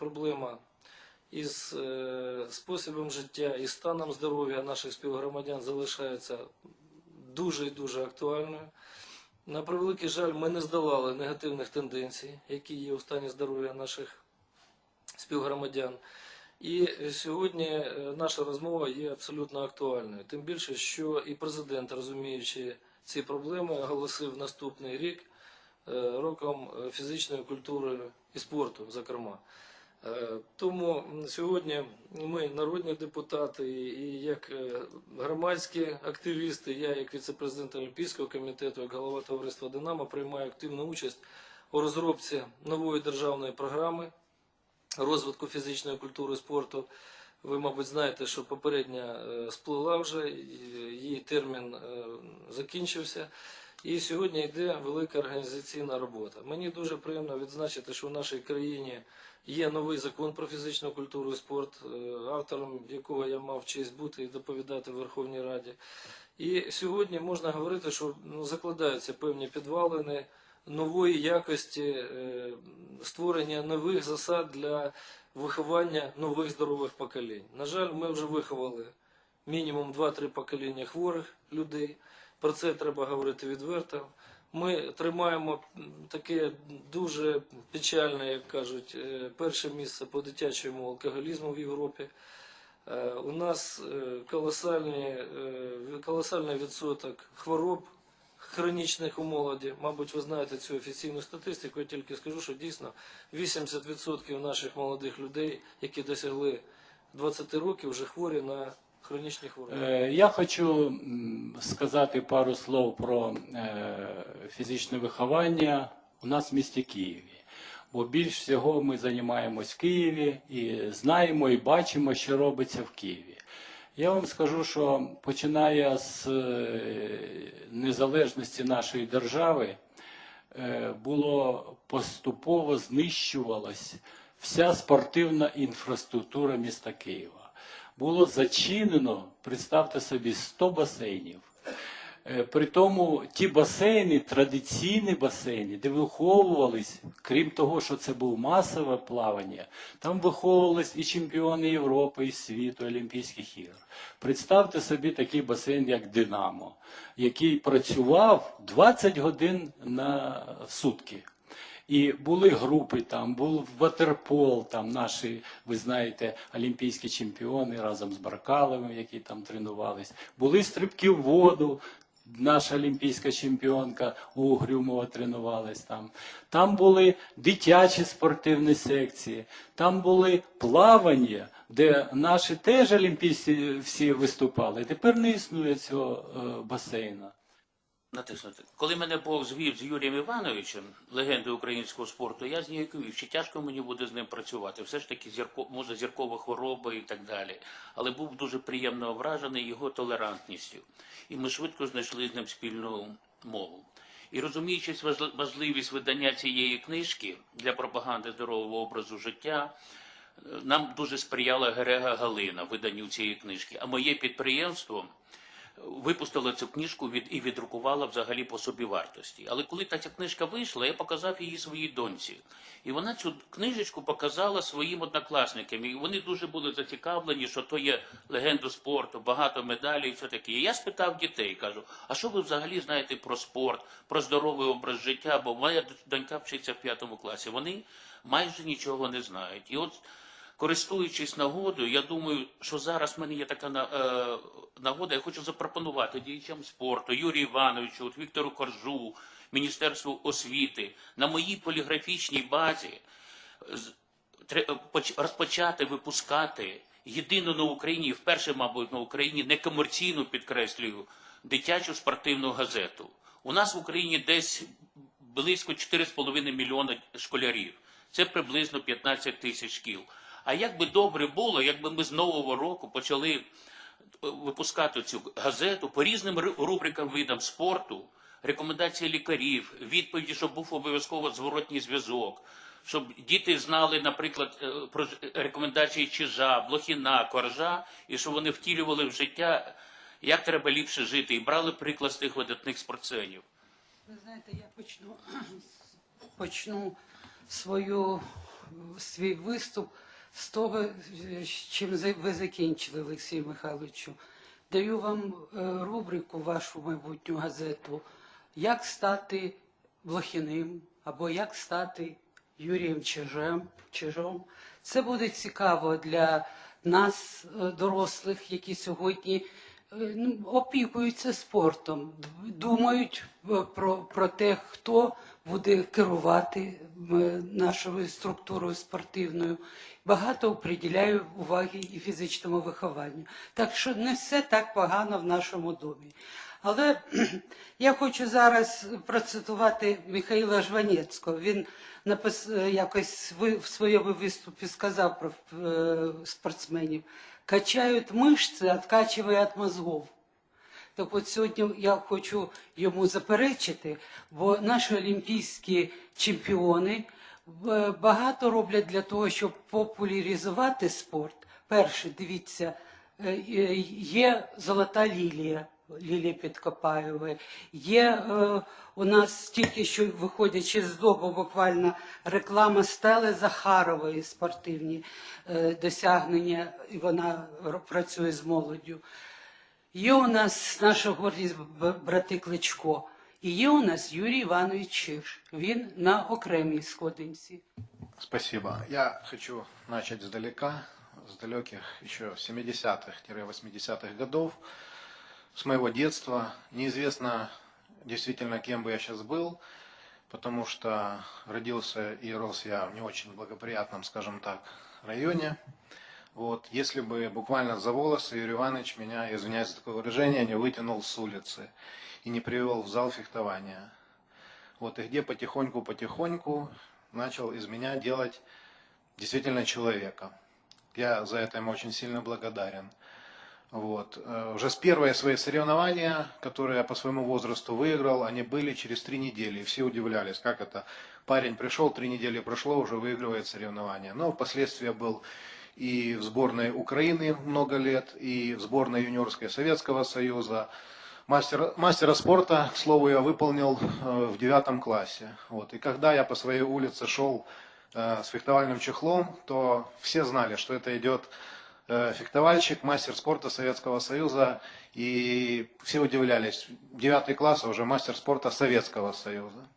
проблема із е, способом життя і станом здоров'я наших співгромадян залишається дуже і дуже актуальною. На превеликий жаль, ми не здолали негативних тенденцій, які є у стані здоров'я наших співгромадян. І сьогодні е, наша розмова є абсолютно актуальною. Тим більше, що і президент, розуміючи ці проблеми, оголосив наступний рік е, роком фізичної культури і спорту, зокрема. Е, Тому сьогодні ми, народні депутати, і як е, громадські активісти, я як віце-президент Олімпійського комітету, як голова товариства Динамо, приймаю активну участь у розробці нової державної програми розвитку фізичної культури спорту. Ви, мабуть, знаєте, що попередня е, сплила вже, її термін закінчився. І сьогодні йде велика організаційна робота. Мені дуже приємно відзначити, що в нашій країні є новий закон про фізичну культуру і спорт, е, автором якого я мав честь бути і доповідати в Верховній Раді. І сьогодні можна говорити, що ну, закладаються певні підвалини нової якості е, створення нових засад для виховання нових здорових поколінь. На жаль, ми вже виховали мінімум 2-3 покоління хворих людей. Про це треба говорити відверто. Ми тримаємо таке дуже печальне, як кажуть, е, перше місце по дитячому алкоголізму в Європі. Е, У нас е, колосальний відсоток хвороб хронічних у молоді. Мабуть, ви знаєте цю офіційну статистику. Я тільки скажу, що дійсно 80% наших молодих людей, які досягли 20 років, вже хворі на хронічні хвороби. Е, Я хочу сказати пару слов про е, фізичне виховання у нас в місті Києві. Бо більш всього ми займаємось в Києві і знаємо і бачимо, що робиться в Києві. Я вам скажу, що починає з е, незалежності нашої держави, було поступово знищувалась вся спортивна інфраструктура міста Києва. Було зачинено, представте собі, 100 басейнів. Е, При тому ті басейни, традиційні басейни, де виховувались, крім того, що це був масове плавання, там виховувались і чемпіони Європи, і світу, Олімпійських ігор. Представте собі такий басейн, як Динамо, який працював 20 годин на сутки. І були групи там, був ватерпол, там наші, ви знаєте, олімпійські чемпіони разом з Баркаловим, які там тренувались. Були стрибки в воду. Наша олімпійська чемпіонка Угрюмова тренувалась там. Там були дитячі спортивні секції, там були плавання, де наші теж олімпійці всі виступали. Тепер не існує цього е, басейну. Натиснути. Коли мене Бог звів з Юрієм Івановичем, легендою українського спорту, я зніяковів, чи тяжко мені буде з ним працювати. Все ж таки зірко, може зіркова хвороба і так далі. Але був дуже приємно вражений його толерантністю. І ми швидко знайшли з ним спільну мову. І розуміючись важли- важливість видання цієї книжки для пропаганди здорового образу життя, е, нам дуже сприяла Герега Галина виданню цієї книжки. А моє підприємство випустила цю книжку від і відрукувала взагалі по собі вартості. Але коли та ця книжка вийшла, я показав її своїй доньці. І вона цю книжечку показала своїм однокласникам. І вони дуже були зацікавлені, що то є легенда спорту, багато медалей і все таке. І я спитав дітей, кажу, а що ви взагалі знаєте про спорт, про здоровий образ життя? Бо моя донька вчиться в п'ятому класі. Вони майже нічого не знають. І от Користуючись нагодою, я думаю, що зараз в мене є така е, нагода. Я хочу запропонувати діячам спорту, Юрію Івановичу, от Віктору Коржу, Міністерству освіти на моїй поліграфічній базі розпочати випускати єдину на Україні, вперше, мабуть, на Україні некомерційну підкреслюю дитячу спортивну газету. У нас в Україні десь близько 4,5 мільйона школярів. Це приблизно 15 тисяч шкіл. А як би добре було, якби ми з нового року почали е, випускати цю газету по різним рубрикам видам спорту, рекомендації лікарів, відповіді, щоб був обов'язково зворотній зв'язок, щоб діти знали, наприклад, е, про рекомендації Чижа, Блохіна, Коржа, і щоб вони втілювали в життя, як треба ліпше жити, і брали приклад з тих видатних спортсменів. Ви знаєте, я почну, почну свою свій виступ з того, е, чим ви закінчили, Олексію Михайловичу. Даю вам е, рубрику, вашу майбутню газету, як стати Блохіним або як стати Юрієм Чижем, Чижом. Це буде цікаво для нас, е, дорослих, які сьогодні ну, опікуються спортом, думають про, про те, хто буде керувати нашою структурою спортивною. Багато приділяю уваги і фізичному вихованню. Так що не все так погано в нашому домі. Але я хочу зараз процитувати Михайла Жванецького. Він напис... якось в своєму виступі сказав про е, спортсменів: качають мишці, відкачують мозгов. Так от сьогодні я хочу йому заперечити, бо наші олімпійські чемпіони е, багато роблять для того, щоб популяризувати спорт. Перше, дивіться, е, е, є золота лілія. Лілія Підкопаєва. Є у нас тільки що виходячи з дому буквально реклама Стели Захарової спортивні досягнення, і вона працює з молоддю. Є у нас наша гордість б- брати Кличко. І є у нас Юрій Іванович Чиж. Він на окремій сходинці. Спасибо. Я хочу начать издалека, с далеких еще 70-х-80-х годов, с моего детства. Неизвестно действительно, кем бы я сейчас был, потому что родился и рос я в не очень благоприятном, скажем так, районе. Вот, если бы буквально за волосы Юрий Иванович меня, извиняюсь за такое выражение, не вытянул с улицы и не привел в зал фехтования. Вот, и где потихоньку-потихоньку начал из меня делать действительно человека. Я за это ему очень сильно благодарен. Вот. Э, Уже с первые свои соревнования, которые я по своему возрасту выиграл, они были через три недели. И все удивлялись, как это парень пришел, три недели прошло, уже выигрывает соревнования. Но впоследствии я был и в сборной Украины много лет, и в сборной юниорской Советского Союза. Мастера, мастера спорта, к слову, я выполнил э, в девятом классе. Вот. И когда я по своей улице шел э, с фехтовальным чехлом, то все знали, что это идет э, фехтовальщик, мастер спорта Советского Союза. И все удивлялись. Девятый класс, а уже мастер спорта Советского Союза.